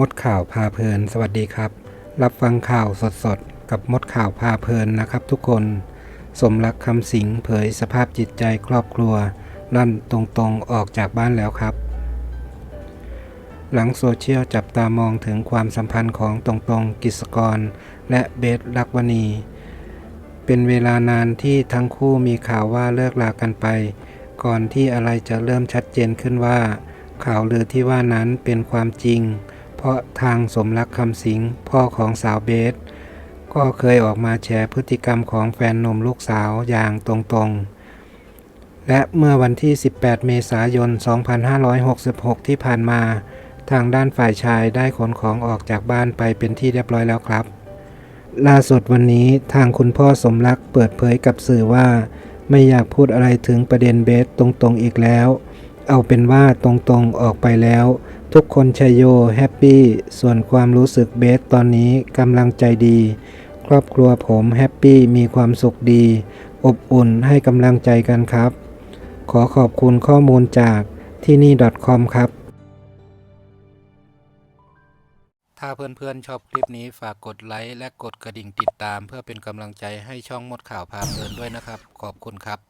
มดข่าวพาเพลิน สวัสดีครับ รับฟังข่าวสดๆ กับมดข่าวพาเพลินนะครับทุกคน สมรักคำสิงเผยสภาพจิตใจครอบครัวลั่นตรงๆออกจากบ้านแล้วครับ หลังโซเชียลจับตามองถึงความสัมพันธ์ของตรงๆกิจกร และเบสลักวณี เป็นเวลานานที่ทั้งคู่มีข่าวว่าเลิกลากันไป ก่อนที่อะไรจะเริ่มชัดเจนขึ้นว่า ข่าวลือที่ว่านั้นเป็นความจริง เพราะทางสมรักคำสิงพ่อของสาวเบส ก็เคยออกมาแชร์พฤติกรรมของแฟนหนุ่มลูกสาวอย่างตรงๆ และเมื่อวันที่ 18 เมษายน 2566 ที่ผ่านมา ทางด้านฝ่ายชายได้ขนของออกจากบ้านไปเป็นที่เรียบร้อยแล้วครับ ล่าสุดวันนี้ทางคุณพ่อสมรักเปิดเผยกับสื่อว่า ไม่อยากพูดอะไรถึงประเด็นเบสตรงๆอีกแล้ว เอาเป็นว่าตรงๆออกไปแล้ว ทุกคนชยโยแฮปปี้ส่วนความรู้สึกเบสตอนนี้กำลังใจดี ครอบครัวผมแฮปปี้มีความสุขดี อบอุ่นให้กำลังใจกันครับ ขอขอบคุณข้อมูลจากที่นี่ .com ครับ ถ้าเพื่อนๆชอบคลิปนี้ฝากกดไลค์และกดกระดิ่งติดตาม เพื่อเป็นกำลังใจให้ช่องมดข่าวพาเพลินด้วยนะครับ ขอบคุณครับ